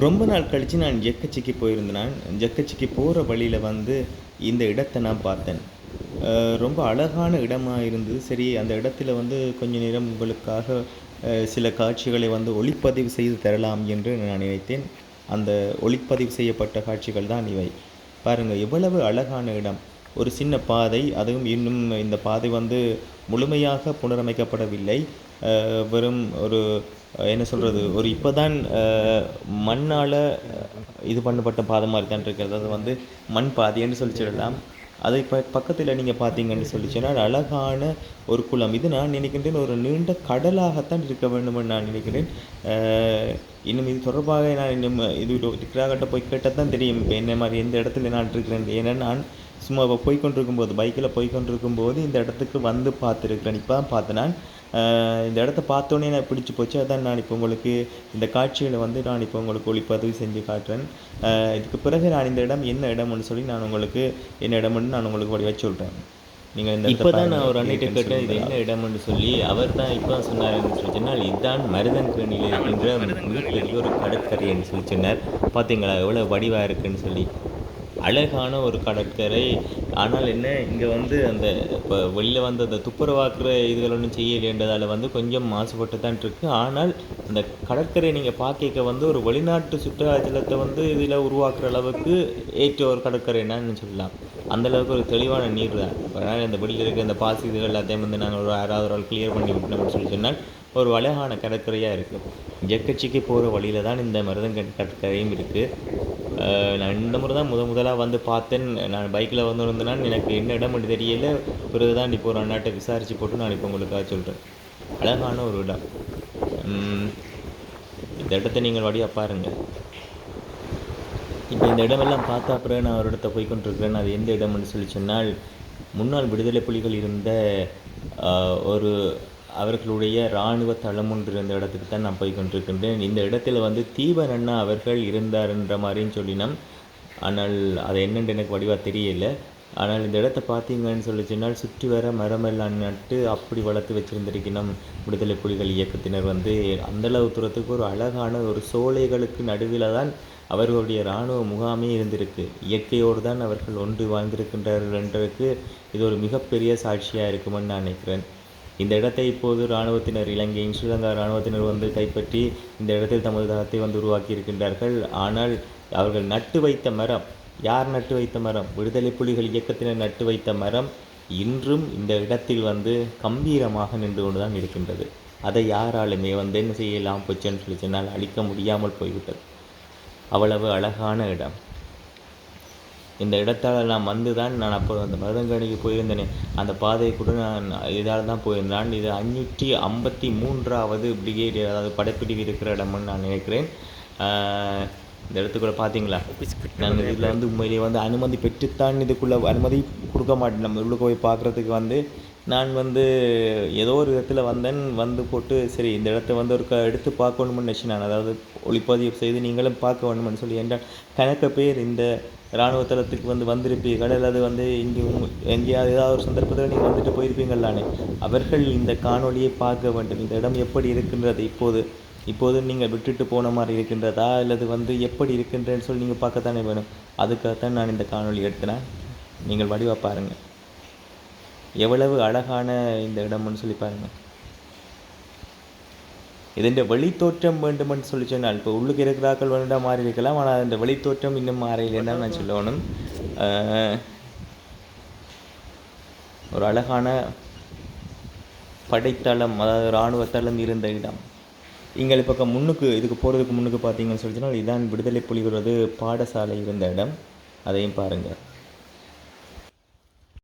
ரொம்ப நாள் கழித்து நான் ஜக்கச்சிக்கு போயிருந்தேன். நான் போகிற வழியில் வந்து இந்த இடத்தை நான் பார்த்தேன். ரொம்ப அழகான இடமாக இருந்தது. சரி அந்த இடத்துல வந்து கொஞ்ச நேரம் உங்களுக்காக சில காட்சிகளை வந்து ஒளிப்பதிவு செய்து தரலாம் என்று நான் நினைத்தேன். அந்த ஒளிப்பதிவு செய்யப்பட்ட காட்சிகள் தான் இவை. பாருங்கள் எவ்வளவு அழகான இடம். ஒரு சின்ன பாதை அதுவும் இன்னும் இந்த பாதை வந்து முழுமையாக புனரமைக்கப்படவில்லை. வெறும் ஒரு என்ன சொல்கிறது ஒரு இப்போ தான் மண்ணால் இது பண்ணப்பட்ட பாதை மாதிரி தான் இருக்கிறது. அது வந்து மண் பாதைன்னு சொல்லி சொல்லலாம். அது இப்போ பக்கத்தில் நீங்கள் பார்த்தீங்கன்னு சொல்லி சொன்னால் அழகான ஒரு குளம். இது நான் நினைக்கின்றேன் ஒரு நீண்ட கடலாகத்தான் இருக்க வேண்டும்னு நான் நினைக்கிறேன். இன்னும் இது தொடர்பாக நான் இன்னும் இது கிராகட்ட போய் கேட்டால் தான் தெரியும். இப்போ என்ன மாதிரி எந்த இடத்துல நான் இருக்கிறேன்? ஏன்னா நான் சும்மா இப்போ போய் கொண்டிருக்கும் போது பைக்கில் போய் கொண்டிருக்கும் போது இந்த இடத்துக்கு வந்து பார்த்துருக்கிறேன். இப்போ தான் பார்த்தேன். நான் இந்த இடத்த பார்த்தோன்னே எனக்கு பிடிச்சி போச்சு. அதான் நான் இப்போ உங்களுக்கு இந்த காட்சிகளை வந்து நான் இப்போ உங்களுக்கு ஒளிப்பதிவு செஞ்சு காட்டுறேன். இதுக்கு பிறகு நான் இந்த இடம் என்ன இடம்னு சொல்லி நான் உங்களுக்கு என்ன இடம்னு நான் உங்களுக்கு வடிவ சொல்கிறேன் நீங்கள் இந்த இப்போ தான் நான் ஒரு அண்ணிட்ட கேட்டேன் இது என்ன இடம்னு சொல்லி. அவர் தான் இப்போ தான் சொல்லி? சொன்னால் இதுதான் மருதன்கேணியில் இருக்கின்ற மிகப்பெரிய ஒரு கடற்கரைன்னு சொல்லி சொன்னார். பார்த்தீங்களா எவ்வளோ வடிவாக இருக்குன்னு சொல்லி. அழகான ஒரு கடற்கரை. ஆனால் என்ன இங்கே வந்து அந்த இப்போ வெளியில் வந்து அந்த துப்புரவாக்குற இதுகள் ஒன்றும் செய்யலேன்றதால வந்து கொஞ்சம் மாசுபட்டு தான் இருக்குது ஆனால் அந்த கடற்கரை நீங்கள் பார்க்க வந்து ஒரு வெளிநாட்டு சுற்றுலாச்சலத்தை வந்து இதில் உருவாக்குற அளவுக்கு ஏற்ற ஒரு கடற்கரை என்னன்னு சொல்லலாம். அந்தளவுக்கு ஒரு தெளிவான நீர் தான். அதனால் இந்த வெளியில் இருக்கிற இந்த பாசி இதுகள் எல்லாத்தையும் வந்து நாங்கள் ஒரு யாராவது ஒரு ஆள் கிளியர் பண்ணி விட்டோம்னு சொல்லி சொன்னால் ஒரு அழகான கடற்கரையாக இருக்குது ஜெக்கச்சிக்கு போகிற வழியில் தான் இந்த மருதங்கன் கடற்கரையும் இருக்குது நான் இந்த முறை தான் முத முதலாக வந்து பார்த்தேன். நான் பைக்கில் வந்து இருந்தேன் எனக்கு என்ன இடம்னு தெரியல. பிறகு தான் இப்போ ஒரு அண்ணாட்டை விசாரித்து போட்டு நான் இப்போ உங்களுக்காக சொல்கிறேன் அழகான ஒரு இடம். இந்த இடத்த நீங்கள் வழியாக பாருங்கள் இப்போ இந்த இடமெல்லாம் பார்த்த அப்புறம் நான் ஒரு இடத்த போய் கொண்டிருக்கிறேன். அது எந்த இடம்னு சொல்லி சொன்னால் முன்னாள் விடுதலை புலிகள் இருந்த ஒரு அவர்களுடைய இராணுவ தளம் ஒன்று இருந்த இடத்துக்கு தான் நான் போய் கொண்டிருக்கின்றேன். இந்த இடத்துல வந்து தீபன் அண்ணா அவர்கள் இருந்தாருன்ற மாதிரின்னு சொல்லினோம் ஆனால் அது என்னென்று எனக்கு வடிவாக தெரியல. ஆனால் இந்த இடத்த பார்த்தீங்கன்னு சொல்லி சொன்னால் சுற்றி வர மரமெல்லாம் நட்டு அப்படி வளர்த்து வச்சுருந்திருக்கணும் விடுதலை புலிகள் இயக்கத்தினர் வந்து. அந்தளவு தூரத்துக்கு ஒரு அழகான ஒரு சோலைகளுக்கு நடுவில் தான் அவர்களுடைய இராணுவ முகாமே இருந்திருக்கு. இயற்கையோடு தான் அவர்கள் ஒன்று வாழ்ந்திருக்கின்றார்கள் என்றதுக்கு இது ஒரு மிகப்பெரிய சாட்சியாக இருக்குமென்னு நான் நினைக்கிறேன். இந்த இடத்தை இப்போது இராணுவத்தினர் இலங்கையின் ஸ்ரீலங்கா இராணுவத்தினர் வந்து கைப்பற்றி இந்த இடத்தில் தமது தளத்தை வந்து உருவாக்கி இருக்கின்றார்கள் ஆனால் அவர்கள் நட்டு வைத்த மரம் யார் நட்டு வைத்த மரம்? விடுதலை புலிகள் இயக்கத்தினர் நட்டு வைத்த மரம் இன்றும் இந்த இடத்தில் வந்து கம்பீரமாக நின்று கொண்டு தான் இருக்கின்றது. அதை யாராலுமே வந்து என்ன செய்யலாம்? போச்சுன்னு சொல்லி சொன்னால் அழிக்க முடியாமல் போய்விட்டது. அவ்வளவு அழகான இடம். இந்த இடத்தால் நான் வந்து தான் நான் அப்போ அந்த மருதங்கணிக்கு போயிருந்தேனே. அந்த பாதை கூட நான் இதால் தான் போயிருந்தேன். இது அஞ்சூற்றி ஐம்பத்தி மூன்றாவது பிரிகேட் அதாவது படைப்பிடிவு இருக்கிற இடம்னு நான் நினைக்கிறேன். இந்த இடத்துக்குள்ள பார்த்தீங்களா நாங்கள் இதில் வந்து உண்மையிலேயே வந்து அனுமதி பெற்றுத்தான் இதுக்குள்ளே அனுமதி கொடுக்க மாட்டேன். நம்ம உள்ளே போய் பார்க்குறதுக்கு வந்து நான் வந்து ஏதோ ஒரு விதத்தில் வந்தேன் வந்து போட்டு சரி இந்த இடத்த வந்து ஒரு க எடுத்து பார்க்கணும்னு நினச்சி நான். அதாவது ஒளிப்பதிவு செய்து நீங்களும் பார்க்க வேணும்னு சொல்லி. என்றால் கணக்க பேர் இந்த இராணுவ தளத்துக்கு வந்து வந்திருப்பீர்கள் அல்லது வந்து இங்கே எங்கேயாவது ஏதாவது ஒரு சந்தர்ப்பத்தில் நீங்கள் வந்துட்டு போயிருப்பீங்களானே அவர்கள் இந்த காணொலியை பார்க்க வேண்டும். இந்த இடம் எப்படி இருக்கின்றது இப்போது? இப்போது நீங்கள் விட்டுட்டு போன மாதிரி இருக்கின்றதா? அல்லது வந்து எப்படி இருக்கின்றேன்னு சொல்லி நீங்கள் பார்க்கத்தானே வேணும். அதுக்காகத்தான் நான் இந்த காணொலி எடுத்தேன். நீங்கள் வடிவாக பாருங்கள் எவ்வளவு அழகான இந்த இடம்னு சொல்லி பாருங்கள் இதன் வெளித்தோற்றம் வேண்டுமென்று சொல்லி சொன்னால் இப்போ உள்ளுக்கு இருக்கிறாக்கள் வேணுண்டா மாறி இருக்கலாம் ஆனால் இந்த வெளித்தோற்றம் இன்னும் மாறையிலேன்னு நான் சொல்லணும் ஒரு அழகான படைத்தளம் அதாவது இராணுவத்தளம் இருந்த இடம். எங்கள் பக்கம் முன்னுக்கு இதுக்கு போகிறதுக்கு முன்னுக்கு பார்த்தீங்கன்னு சொல்லி சொன்னால் இதுதான் விடுதலை புலிகளது பாடசாலை இருந்த இடம். அதையும் பாருங்கள்